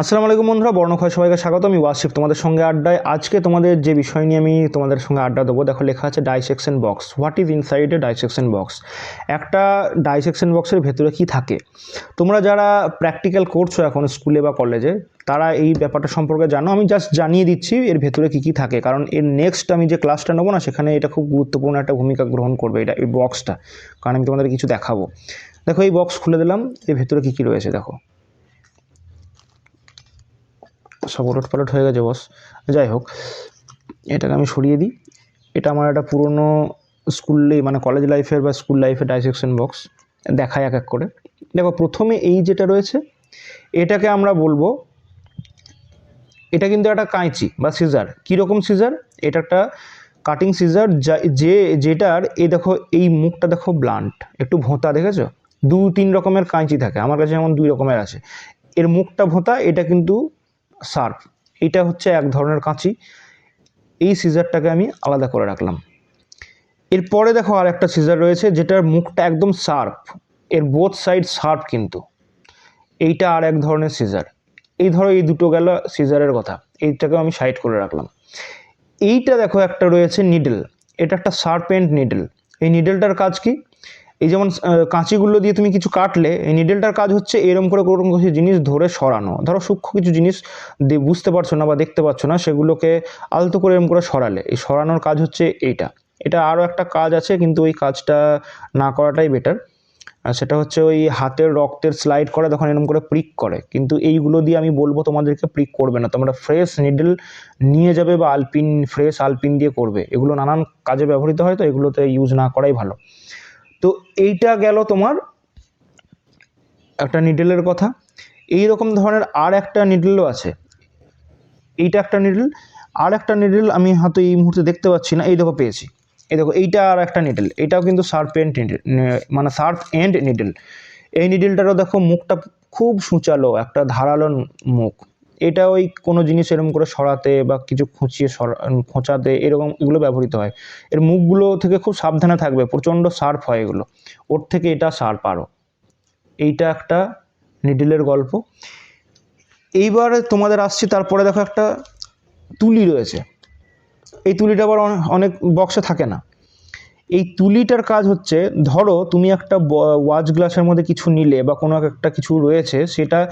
আসসালামু আলাইকুম বন্ধুরা, বর্ণক্ষয় সবাইকে স্বাগত আমি ওয়াসিফ। তোমাদের সঙ্গে আড্ডায় আজকে তোমাদের যে বিষয় নিয়ে আমি তোমাদের সঙ্গে আড্ডা দেবো, দেখো লেখা আছে dissection box what is inside a dissection box একটা ডাইসেকশন বক্সের ভেতরে কি থাকে? তোমরা যারা প্র্যাকটিক্যাল করছ এখন স্কুলে বা কলেজে তারা এই ব্যাপারটা সম্পর্কে জানো। আমি জাস্ট জানিয়ে দিচ্ছি এর ভেতরে কী কী থাকে। কারণ এর নেক্সট আমি যে ক্লাসটা নেব না, সেখানে এটা খুব গুরুত্বপূর্ণ একটা ভূমিকা গ্রহণ করবে এটা, এই বক্সটা কারণ আমি তোমাদের কিছু দেখাবো। দেখো এই বক্স খুলে দিলাম, এর ভেতরে কী কী রয়েছে দেখো। সব ওলট পালট হয়ে গেছে বস যাই হোক, এটাকে আমি সরিয়ে দিই। এটা আমার একটা পুরনো স্কুলে মানে কলেজ লাইফের বা স্কুল লাইফের ডাইসেকশন বক্স দেখায় এক এক করে। দেখো, প্রথমে এই যেটা রয়েছে, এটাকে আমরা বলব, এটা কিন্তু একটা কাঁচি বা সিজার কীরকম সিজার এটা একটা কাটিং সিজার যা, যে, যেটার, এই দেখো, এই মুখটা দেখো ব্লান্ট একটু ভোঁতা, দেখেছ? দু তিন রকমের কাঁচি থাকে। আমার কাছে যেমন দুই রকমের আছে। এর মুখটা ভোঁতা, এটা কিন্তু শার্প এটা হচ্ছে এক ধরনের কাঁচি। এই সিজারটাকে আমি আলাদা করে রাখলাম। এরপরে দেখো আর একটা সিজার রয়েছে, যেটার মুখটা একদম শার্প এর বোথ সাইড শার্প কিন্তু। এইটা আর এক ধরনের সিজার এই ধরো এই দুটো গেল সিজারের কথা। এইটাকেও আমি সাইড করে রাখলাম। এইটা দেখো একটা রয়েছে নিডল এটা একটা শার্প এন্ড নিডল এই নিডলটার কাজ কি? এই যেমন কাঁচিগুলো দিয়ে তুমি কিছু কাটলে, এই নিডেলটার কাজ হচ্ছে এরম করে কোনো কিছু জিনিস ধরে সরানো। ধরো সূক্ষ্ম কিছু জিনিস বুঝতে পারছ না বা দেখতে পাচ্ছ না, সেগুলোকে আলতো করে এরম করে সরালে। এই সরানোর কাজ হচ্ছে এইটা। এটা আরও একটা কাজ আছে, কিন্তু ওই কাজটা না করাটাই বেটার সেটা হচ্ছে ওই হাতের রক্তের স্লাইড করে তখন এরকম করে প্রিক করে, কিন্তু এইগুলো দিয়ে আমি বলব তোমাদেরকে প্রিক করবে না। তোমরা ফ্রেশ নিডল নিয়ে যাবে বা আলপিন ফ্রেশ আলপিন দিয়ে করবে। এগুলো নানান কাজে ব্যবহৃত হয়, তো এগুলোতে ইউজ না করাই ভালো। তো এইটা গেল তোমার একটা নিডলের কথা। এই রকম ধরনের আর একটা নিডলও আছে। এইটা একটা নিডল আর একটা নিডল আমি হয়তো এই মুহূর্তে দেখতে পাচ্ছি না। এই দেখো পেয়েছি। এই দেখো, এইটা আর একটা নিডল এটাও কিন্তু শার্প এন্ড নিডল মানে শার্প এন্ড নিডল এই নিডলটারও দেখো মুখটা খুব সূচালো, একটা ধারালো মুখ। এটা ওই কোনো জিনিস এরকম করে সরাতে বা কিছু খুঁচিয়ে সরা খোঁচাতে এরকম এগুলো ব্যবহৃত হয়। এর মুখগুলো থেকে খুব সাবধানে থাকবে, প্রচণ্ড শার্প হয় এগুলো। ওর থেকে এটা শার্প আরও এইটা একটা নিডলের গল্প। এইবার তোমাদের আসছি, তারপরে দেখো একটা তুলি রয়েছে। এই তুলিটা আবার অনে- অনেক বক্সে থাকে না। এই তুলিটার কাজ হচ্ছে, ধরো তুমি একটা ওয়াচ গ্লাসের মধ্যে কিছু নিলে বা কোনো একটা কিছু রয়েছে, সেটা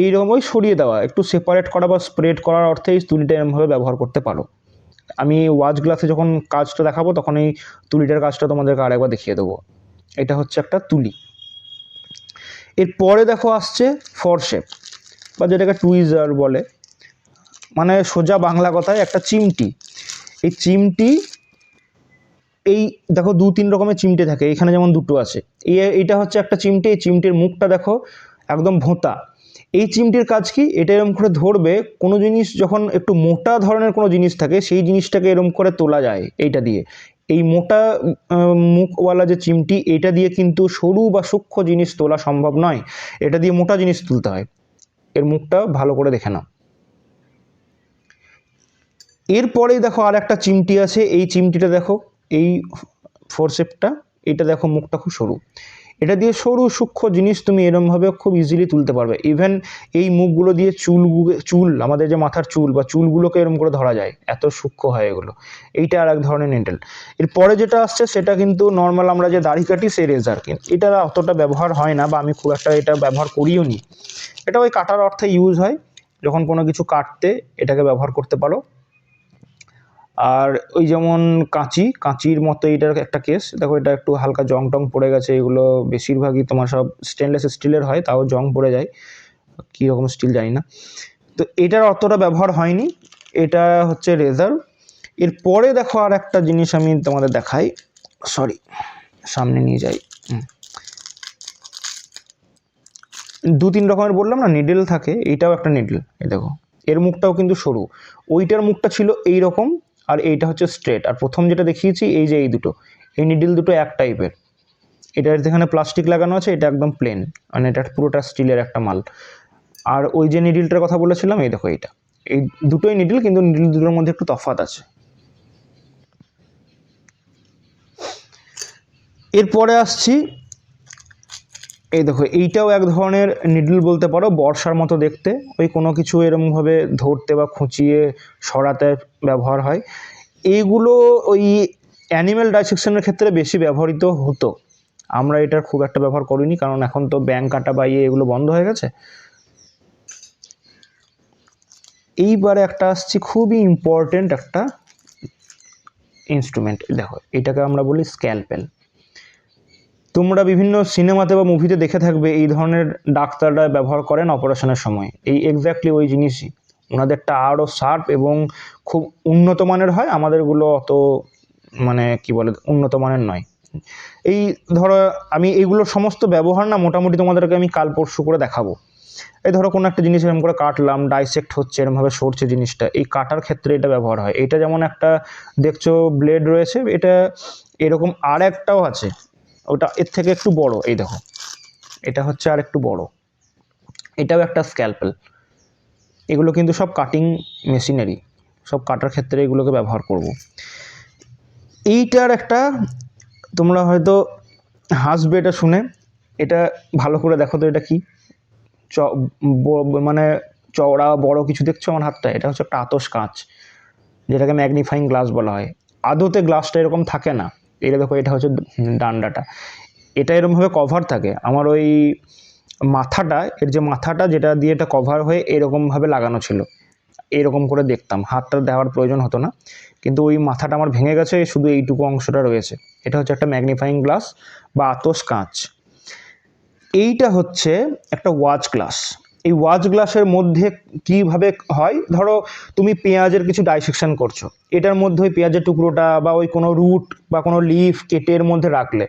এইরকম ওই সরিয়ে দেওয়া, একটু সেপারেট করা বা স্প্রেড করার অর্থে এই তুলিটা এরমভাবে ব্যবহার করতে পারো। আমি ওয়াচ গ্লাসে যখন কাজটা দেখাবো, তখন এই তুলিটার কাজটা তোমাদেরকে আরেকবার দেখিয়ে দেবো। এটা হচ্ছে একটা তুলি। এরপরে দেখো আসছে ফরশেপ বা যেটাকে টুইজার বলে। মানে সোজা বাংলা কথায় একটা চিমটি। এই চিমটি, এই দেখো দু তিন রকমের চিমটে থাকে, এখানে যেমন দুটো আছে। এই, এইটা হচ্ছে একটা চিমটি, এই চিমটির মুখটা দেখো একদম ভোঁতা। এই চিমটির কাজ কি? এটা এরম করে ধরবে, কোনো জিনিস যখন একটু মোটা ধরনের কোনো জিনিস থাকে, সেই জিনিসটাকে এরম করে তোলা যায় এইটা দিয়ে। এই মোটা মুখওয়ালা যে চিমটি, এটা দিয়ে কিন্তু সরু বা সূক্ষ্ম জিনিস তোলা সম্ভব নয়। এটা দিয়ে মোটা জিনিস তুলতে হয়। এর মুখটা ভালো করে দেখে নাও। এরপরেই দেখো আর একটা চিমটি আছে। এই চিমটিটা দেখো, এই ফোরসেপটা, এটা দেখো মুখটা খুব সরু। এটা দিয়ে সরু সূক্ষ্ম জিনিস তুমি এরমভাবে খুব ইজিলি তুলতে পারবে। ইভেন এই মুখগুলো দিয়ে চুল চুল, আমাদের যে মাথার চুল বা চুলগুলোকে এরম করে ধরা যায়, এত সূক্ষ্ম হয় এগুলো। এইটা আর এক ধরনের নেন্টেল এরপরে যেটা আসছে সেটা কিন্তু নর্মাল আমরা যে দাড়ি কাটি সেই রেজার কিন্তু এটা অতটা ব্যবহার হয় না বা আমি খুব একটা এটা ব্যবহার করিও নি। এটা ওই কাটার অর্থে ইউজ হয়। যখন কোনো কিছু কাটতে এটাকে ব্যবহার করতে পারো। আর ওই যেমন কাঁচি, কাঁচির মতো এটার একটা কেস। দেখো, এটা একটু হালকা জং টং পড়ে গেছে, এগুলো বেশিরভাগই তোমার সব স্টেনলেস স্টিলের হয়, তাও জং পড়ে যায়। কী রকম স্টিল জানি না। তো এটার অতটা ব্যবহার হয়নি, এটা হচ্ছে রেজার। এরপরে দেখো আর একটা জিনিস আমি তোমাদের দেখাই। সরি, সামনে নিয়ে যাই। দু তিন রকমের বললাম না নিডেল থাকে এইটাও একটা নিডল এই দেখো। এর মুখটাও কিন্তু সরু। ওইটার মুখটা ছিল এই রকম আর এইটা হচ্ছে স্ট্রেট আর প্রথম যেটা দেখিয়েছি, এই যে এই দুটো। এই নিডিল দুটো এক টাইপের এটার যেখানে প্লাস্টিক লাগানো আছে, এটা একদম প্লেন মানে এটা পুরোটা স্টিলের একটা মাল। আর ওই যে নিডিলটার কথা বলেছিলাম, এই দেখো এইটা। এই দুটোই নিডল কিন্তু নিডল দুটোর মধ্যে একটু তফাৎ আছে। এরপরে আসছি এই দেখো, এইটাও এক ধরনের নিডল বলতে পারো, বর্ষার মতো দেখতে। ওই কোনো কিছু এরমভাবে ধরতে বা খুঁচিয়ে সরাতে ব্যবহার হয়। এইগুলো ওই অ্যানিম্যাল ডাইসেকশনের ক্ষেত্রে বেশি ব্যবহৃত হতো। আমরা এটার খুব একটা ব্যবহার করিনি, কারণ এখন তো ব্যাংক কাটা বা ইয়ে এগুলো বন্ধ হয়ে গেছে। এইবারে একটা আসছি, খুবই ইম্পর্টেন্ট একটা ইনস্ট্রুমেন্ট দেখো, এটাকে আমরা বলি স্ক্যালপেল তোমরা বিভিন্ন সিনেমাতে বা মুভিতে দেখে থাকবে এই ধরনের ডাক্তাররা ব্যবহার করেন অপারেশনের সময়। এই এক্স্যাক্টলি ওই জিনিসই। ওনাদেরটা আরও শার্প এবং খুব উন্নত মানের হয়, আমাদেরগুলো অত মানে কি বলে, উন্নত মানের নয়। এই ধরো, আমি এইগুলোর সমস্ত ব্যবহার না মোটামুটি তোমাদেরকে আমি কাল পরশু করে দেখাবো। এই ধরো কোনো একটা জিনিস এরকম করে কাটলাম ডাইসেক্ট হচ্ছে, এরমভাবে সরছে জিনিসটা, এই কাটার ক্ষেত্রে এটা ব্যবহার হয়। এটা যেমন একটা, দেখছ ব্লেড রয়েছে, এটা এরকম আর একটাও আছে। ওটা এর থেকে একটু বড়, এই দেখো। এটা হচ্ছে আর একটু বড়। এটাও একটা স্ক্যালপেল এগুলো কিন্তু সব কাটিং মেশিনারি সব কাটার ক্ষেত্রে এগুলোকে ব্যবহার করব। এইটার একটা তোমরা হয়তো হাসবে এটা শুনে, এটা ভালো করে দেখো তো এটা কি? চ মানে চওড়া, বড় কিছু দেখছ আমার হাতটা এটা হচ্ছে একটা আতস কাঁচ, যেটাকে ম্যাগনিফাইং গ্লাস বলা হয়। আদতে গ্লাসটা এরকম থাকে না। এটা দেখো, এটা হচ্ছে ডান্ডাটা। এটা এরকমভাবে কভার থাকে। আমার ওই মাথাটা, এর যে মাথাটা যেটা দিয়ে এটা কভার হয়ে এরকমভাবে লাগানো ছিল। এরকম করে দেখতাম। হাতটা দেওয়ার প্রয়োজন হতো না। কিন্তু ওই মাথাটা আমার ভেঙে গেছে, শুধু এইটুকু অংশটা রয়েছে। এটা হচ্ছে একটা ম্যাগনিফাইং গ্লাস বা আতস কাঁচ। এইটা হচ্ছে একটা ওয়াচ গ্লাস এই ওয়াচ গ্লাসের মধ্যে কীভাবে হয়? ধরো, তুমি পেঁয়াজের কিছু ডাইসেকশন করছ। এটার মধ্যে ওই পেঁয়াজের টুকরোটা বা ওই কোনো রুট বা কোনো লিফ কেটে এর মধ্যে রাখলে,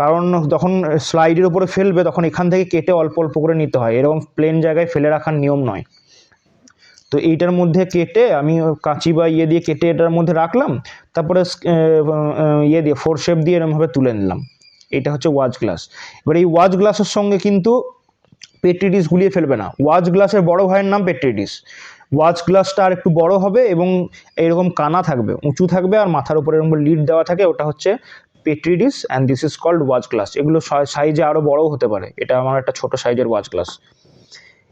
কারণ যখন স্লাইডের উপরে ফেলবে, তখন এখান থেকে কেটে অল্প অল্প করে নিতে হয়। এরকম প্লেন জায়গায় ফেলে রাখার নিয়ম নয়। তো এইটার মধ্যে কেটে আমি কাঁচি বা ইয়ে দিয়ে কেটে এটার মধ্যে রাখলাম, তারপরে ইয়ে দিয়ে ফোর শেপ দিয়ে এরমভাবে তুলে নিলাম। এটা হচ্ছে ওয়াচ গ্লাস এবার এই ওয়াচ গ্লাসের সঙ্গে কিন্তু পেট্রিডিস গুলিয়ে ফেলবে না। ওয়াচ গ্লাসের বড় ভাইয়ের নাম পেট্রিডিস ওয়াচ গ্লাসটা আর একটু বড় হবে এবং এরকম কানা থাকবে, উঁচু থাকবে আর মাথার উপরে এরকম লিড দেওয়া থাকে, ওটা হচ্ছে petri dish and this is called watch glass এগুলো সাইজে আরও বড়ও হতে পারে। এটা আমার একটা ছোট সাইজের ওয়াচ গ্লাস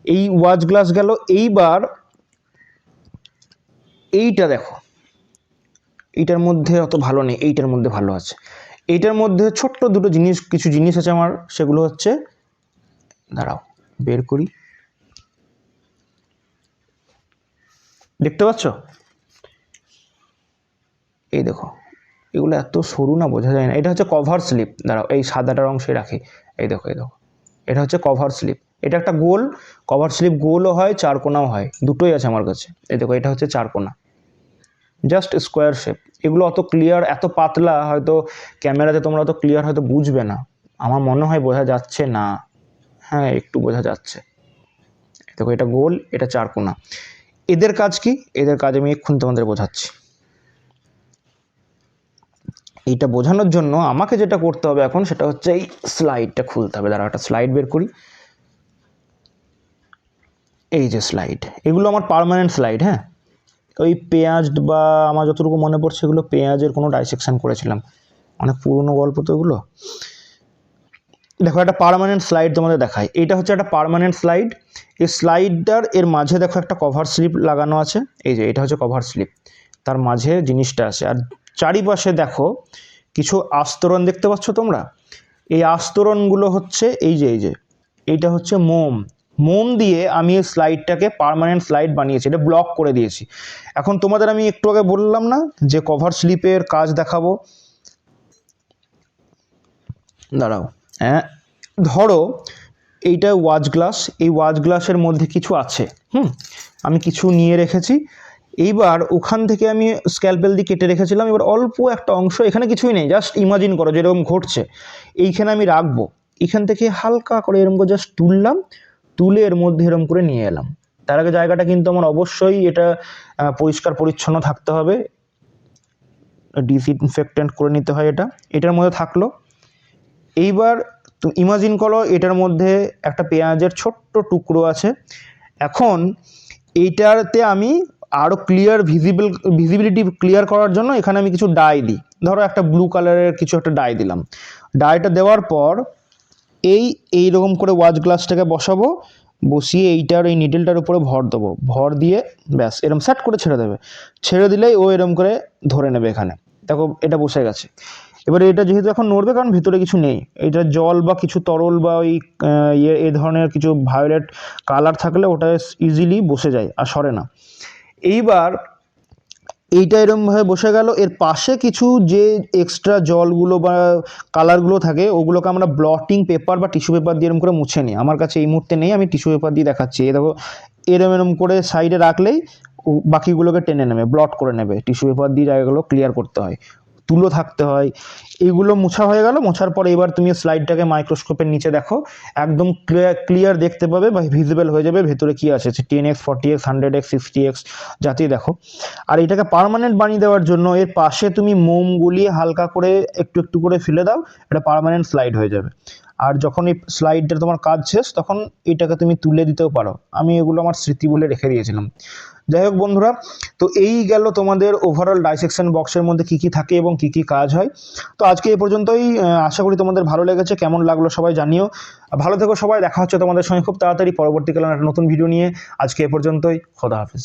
এই ওয়াচ গ্লাস গেল, এইবার এইটা দেখো। এইটার মধ্যে অত ভালো নেই, এইটার মধ্যে ভালো আছে। এইটার মধ্যে ছোট্ট দুটো জিনিস, কিছু জিনিস আছে আমার, সেগুলো হচ্ছে, দাঁড়াও। বের করি। দেখতে পাচ্ছ? এই দেখো, এগুলো এত সরু না, বোঝা যায় না। এটা হচ্ছে কভার স্লিপ দাঁড়াও, এই সাদাটার অংশে রাখি। এই দেখো এই দেখো। এটা হচ্ছে কভার স্লিপ এটা একটা গোল। কভার স্লিপ গোলও হয়, চারকোনাও হয়। দুটোই আছে আমার কাছে। এই দেখো, এটা হচ্ছে চারকোনা। জাস্ট স্কোয়ার শেপ এগুলো অত ক্লিয়ার এত পাতলা হয়তো ক্যামেরাতে তোমরা অত ক্লিয়ার হয়তো বুঝবে না। আমার মনে হয় বোঝা যাচ্ছে না। হ্যাঁ একটু বোঝা যাচ্ছে। দেখো, এটা গোল, এটা চারকোনা এদের কাজ কি? এদের কাজ আমি এক্ষুনি তোমাদের বোঝাচ্ছি। এইটা বোঝানোর জন্য আমাকে যেটা করতে হবে এখন, সেটা হচ্ছে এই স্লাইডটা খুলতে হবে। দাঁড়া একটা স্লাইড বের করি। এই যে স্লাইড এগুলো আমার পার্মানেন্ট স্লাইড হ্যাঁ? ওই পেঁয়াজ বা আমার যতটুকু মনে পড়ছে, এগুলো পেঁয়াজের কোনো ডাইসেকশন করেছিলাম। অনেক পুরনো গল্প তো এগুলো। দেখো, একটা পারমানেন্ট স্লাইড তোমাদের দেখায় এটা হচ্ছে একটা পারমানেন্ট স্লাইড এই স্লাইডটার এর মাঝে দেখো একটা কভার স্লিপ লাগানো আছে। এই যে, এটা হচ্ছে কভার স্লিপ তার মাঝে জিনিসটা আছে। আর চারিপাশে দেখো, কিছু আস্তরণ দেখতে পাচ্ছ তোমরা? এই আস্তরণগুলো হচ্ছে, এই যে এই যে এইটা হচ্ছে মোম। মোম দিয়ে আমি এই স্লাইডটাকে পার্মানেন্ট স্লাইড বানিয়েছি, এটা ব্লক করে দিয়েছি। এখন তোমাদের আমি একটু আগে বললাম না যে কভার স্লিপের কাজ দেখাবো? দাঁড়াও। ধরো, এইটা ওয়াচ গ্লাস এই ওয়াচ গ্লাসের মধ্যে কিছু আছে, হুম? আমি কিছু নিয়ে রেখেছি। এইবার ওখান থেকে আমি স্ক্যালপেল দিয়ে কেটে রেখেছিলাম। এবার অল্প একটা অংশ, এখানে কিছুই নেই জাস্ট ইমাজিন করো যেরকম ঘটছে। এইখানে আমি রাখব। এখান থেকে হালকা করে এরকম করে জাস্ট তুললাম, তুলে এর মধ্যে এরকম করে নিয়ে এলাম। তার আগে জায়গাটা কিন্তু আমার অবশ্যই এটা পরিষ্কার পরিচ্ছন্ন থাকতে হবে। ডিসইনফেক্টেন্ট করে নিতে হয় এটা। এটার মধ্যে থাকল। এইবার ইমাজিন করো এটার মধ্যে একটা পেঁয়াজের ছোট্ট টুকরো আছে। এখন এইটাতে আমি আরও ক্লিয়ার ভিজিবল ভিজিবিলিটি ক্লিয়ার করার জন্য এখানে আমি কিছু ডাই দিই। ধরো একটা ব্লু কালারের কিছু একটা ডাই দিলাম। ডাইটা দেওয়ার পর এই এই রকম করে ওয়াচ গ্লাসটাকে বসাবো, বসিয়ে এইটার এই নিডেলটার উপরে ভর দেবো। ভর দিয়ে ব্যাস, এরম সেট করে ছেড়ে দেবে। ছেড়ে দিলেই ও এরম করে ধরে নেবে এখানে। দেখো, এটা বসে গেছে। এবারে এটা যেহেতু এখন নড়বে, কারণ ভেতরে কিছু নেই। এটা জল বা কিছু তরল বা ওই ইয়ে এ ধরনের কিছু ভায়োলেট কালার থাকলে ওটা ইজিলি বসে যায় আর সরে না। এইবার এইটা এরমভাবে বসে গেল। এর পাশে কিছু যে এক্সট্রা জলগুলো বা কালারগুলো থাকে, ওগুলোকে আমরা ব্লটিং পেপার বা টিস্যু পেপার দিয়ে এরম করে মুছে নিই। আমার কাছে এই মুহূর্তে নেই, আমি টিস্যু পেপার দিয়ে দেখাচ্ছি। এই দেখো, এরম এরম করে সাইডে রাখলেই বাকিগুলোকে টেনে নেবে ব্লট করে নেবে। টিস্যু পেপার দিয়ে জায়গাগুলো ক্লিয়ার করতে হয়। তুলো থাকতে হয়। এইগুলো মোছা হয়ে গেল, মোছার পরে এবার তুমি স্লাইডটাকে মাইক্রোস্কোপের নিচে দেখো। একদম ক্লিয়ার ক্লিয়ার দেখতে পাবে বা ভিজিবল হয়ে যাবে ভেতরে কি আছে। Ten X forty X hundred X sixty X যাতেই দেখো। আর এটাকে পার্মানেন্ট বানিয়ে দেওয়ার জন্য এর পাশে তুমি মোম গুলিয়ে হালকা করে একটু একটু করে ফেলে দাও, এটা পারমানেন্ট স্লাইড হয়ে যাবে। আর যখন এই স্লাইডটা তোমার কাজ শেষ, তখন এটাকে তুমি তুলে দিতেও পারো। আমি এগুলো আমার স্মৃতি বলে রেখে দিয়েছিলাম। যাই হোক বন্ধুরা, তো এই গেল তোমাদের ওভারঅল ডাইসেকশন বক্সের মধ্যে কি কি থাকে এবং কি কি কাজ হয়। তো আজকে এ পর্যন্তই আশা করি তোমাদের ভালো লেগেছে, কেমন লাগল সবাই জানিও। ভালো থেকো সবাই, দেখা হচ্ছে তোমাদের সঙ্গে খুব তাড়াতাড়ি, পরবর্তীকালে একটা নতুন ভিডিও নিয়ে। আজকে এ পর্যন্তই, খোদা হাফিজ।